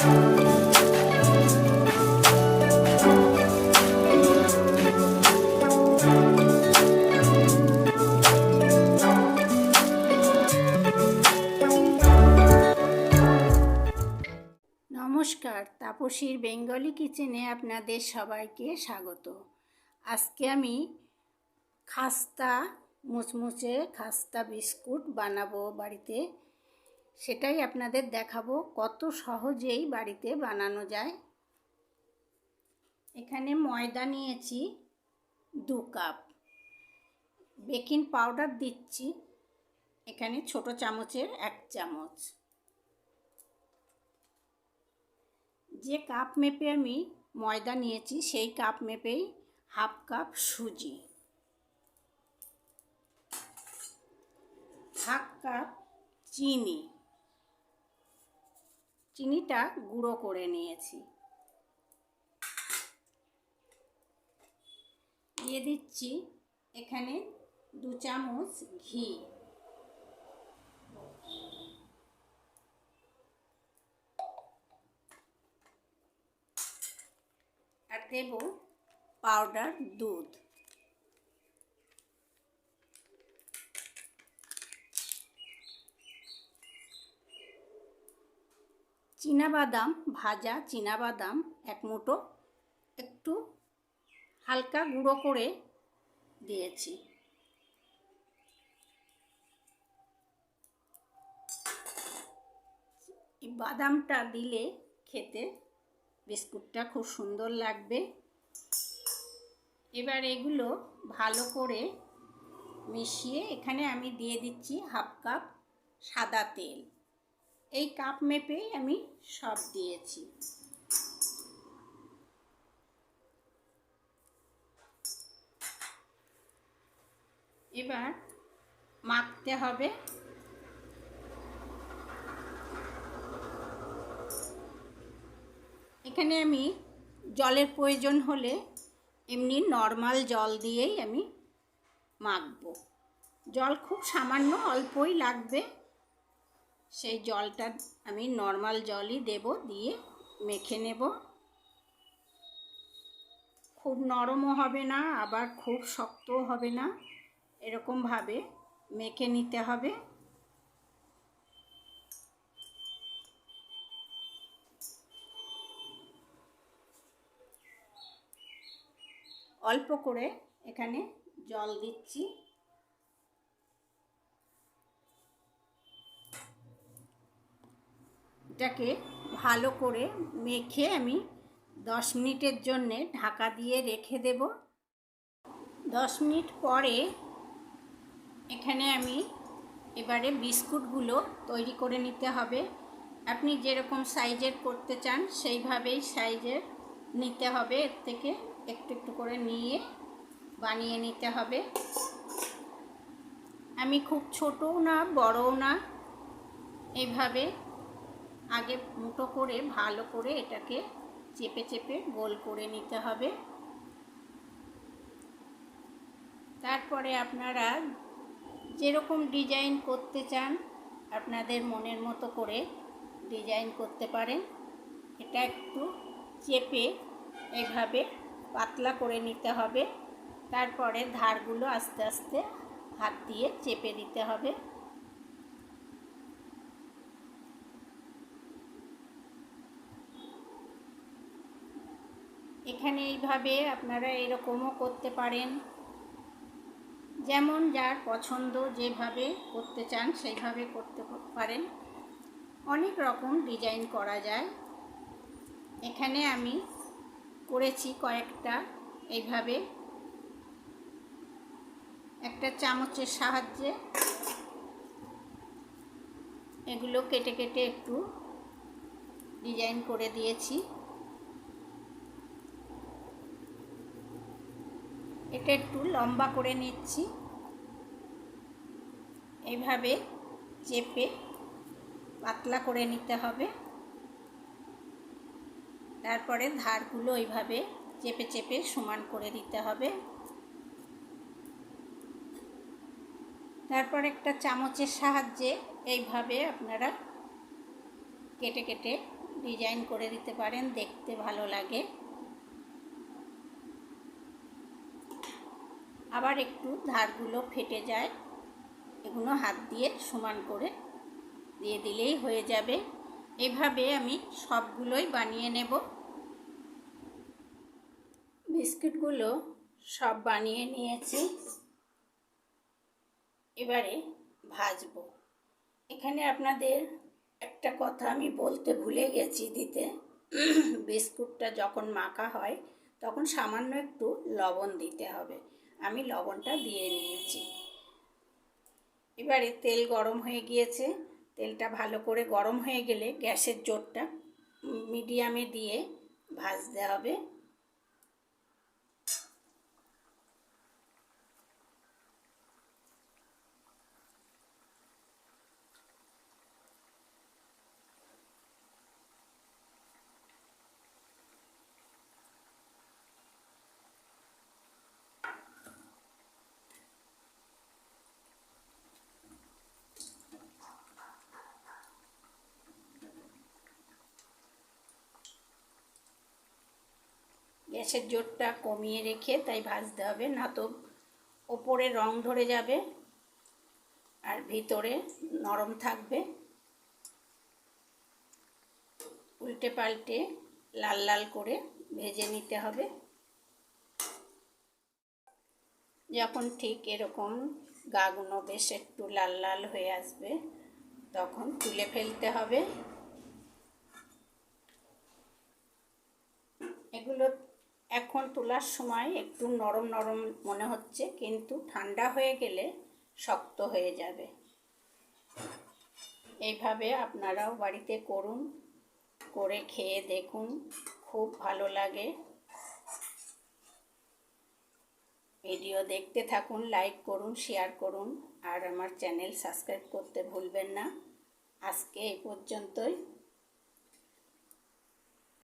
নমস্কার, তাপসীর বেঙ্গলি কিচেনে আপনাদের সবাইকে স্বাগত। আজকে আমি খাস্তা, মুচমুচে খাস্তা বিস্কুট বানাবো বাড়িতে। সেটাই আপনাদের দেখাবো কত সহজেই বাড়িতে বানানো যায়। এখানে ময়দা নিয়েছি দু কাপ। বেকিং পাউডার দিচ্ছি। এখানে ছোট চামচের এক চামচ। যে কাপ মেপে আমি ময়দা নিয়েছি সেই কাপ মেপেই হাফ কাপ সুজি। হাফ কাপ চিনি। চিনিটা গুঁড়ো করে নিয়েছি। দিয়ে দিচ্ছি এখানে দু চামচ ঘি। আর দেব পাউডার দুধ। বাদাম ভাজা বাদাম এক মুঠো একটু হালকা গুঁড়ো করে দিয়েছি। বাদামটা দিলে খেতে বিস্কুটটা খুব সুন্দর লাগবে। এবার এগুলো ভালো করে মিশিয়ে এখানে আমি দিয়ে দিচ্ছি হাফ কাপ সাদা তেল। এই কাপ মেপেই আমি সব দিয়েছি। এবার মাখতে হবে। এখানে আমি জলের প্রয়োজন হলে এমনি নর্মাল জল দিয়েই আমি মাখব। জল খুব সামান্য অল্পই লাগবে। সেই জলটা আমি নর্মাল জলই দেব, দিয়ে মেখে নেব। খুব নরমও হবে না, আবার খুব শক্তও হবে না এরকমভাবে মেখে নিতে হবে। অল্প করে এখানে জল দিচ্ছি। এটাকে ভালো করে মেখে আমি দশ মিনিটের জন্যে ঢাকা দিয়ে রেখে দেব। দশ মিনিট পরে এখানে আমি এবারে বিস্কুটগুলো তৈরি করে নিতে হবে। আপনি যেরকম সাইজের করতে চান সেইভাবেই সাইজের নিতে হবে। এর থেকে একটু একটু করে নিয়ে বানিয়ে নিতে হবে। আমি খুব ছোটও না, বড়ও না এইভাবে আগে মুটো করে ভালো করে এটাকে চেপে চেপে গোল করে নিতে হবে। তারপরে আপনারা যেরকম ডিজাইন করতে চান, আপনাদের মনের মতো করে ডিজাইন করতে পারেন। এটা একটু চেপে এভাবে পাতলা করে নিতে হবে। তারপরে ধারগুলো আস্তে আস্তে হাত দিয়ে চেপে দিতে হবে। এখানে এইভাবে আপনারা এরকমও করতে পারেন। যেমন যার পছন্দ যেভাবে করতে চান সেইভাবে করতে পারেন। অনেক রকম ডিজাইন করা যায়। এখানে আমি করেছি কয়েকটা এইভাবে। একটা চামচের সাহায্যে এগুলো কেটে কেটে একটু ডিজাইন করে দিয়েছি। এটা একটু লম্বা করে নিচ্ছি। এইভাবে চেপে পাতলা করে নিতে হবে। তারপরে ধারগুলো এইভাবে চেপে চেপে সমান করে দিতে হবে। তারপর একটা চামচের সাহায্যে এইভাবে আপনারা কেটে কেটে ডিজাইন করে দিতে পারেন, দেখতে ভালো লাগে। আবার একটু ধারগুলো ফেটে যায়। এগুলো হাত দিয়ে সমান করে দিয়ে দিলেই হয়ে যাবে। এভাবে আমি সবগুলোই বানিয়ে নেব। বিস্কিটগুলো সব বানিয়ে নিয়েছি। এবারে ভাজব। এখানে আপনাদের একটা কথা আমি বলতে ভুলে গেছি দিতে। বিস্কুটটা যখন মাখা হয়, তখন সামান্য একটু লবণ দিতে হবে। আমি লবণটা দিয়ে নিয়েছি। এবারে তেল গরম হয়ে গিয়েছে। তেলটা ভালো করে গরম হয়ে গেলে গ্যাসের জোরটা মিডিয়ামে দিয়ে ভাজতে হবে। গ্যাসের জোরটা কমিয়ে রেখে তাই ভাজতে হবে, না তো ওপরে রং ধরে যাবে আর ভিতরে নরম থাকবে। উল্টে পাল্টে লাল লাল করে ভেজে নিতে হবে। যখন ঠিক এরকম গাগুলো বেশ একটু লাল লাল হয়ে আসবে, তখন তুলে ফেলতে হবে এগুলো এখন তোলার সময় একটু নরম নরম মনে হচ্ছে, কিন্তু ঠান্ডা হয়ে গেলে শক্ত হয়ে যাবে। এইভাবে আপনারাও বাড়িতে করুন, করে খেয়ে দেখুন, খুব ভালো লাগে। ভিডিও দেখতে থাকুন, লাইক করুন, শেয়ার করুন, আর আমার চ্যানেল সাবস্ক্রাইব করতে ভুলবেন না। আজকে এই পর্যন্তই।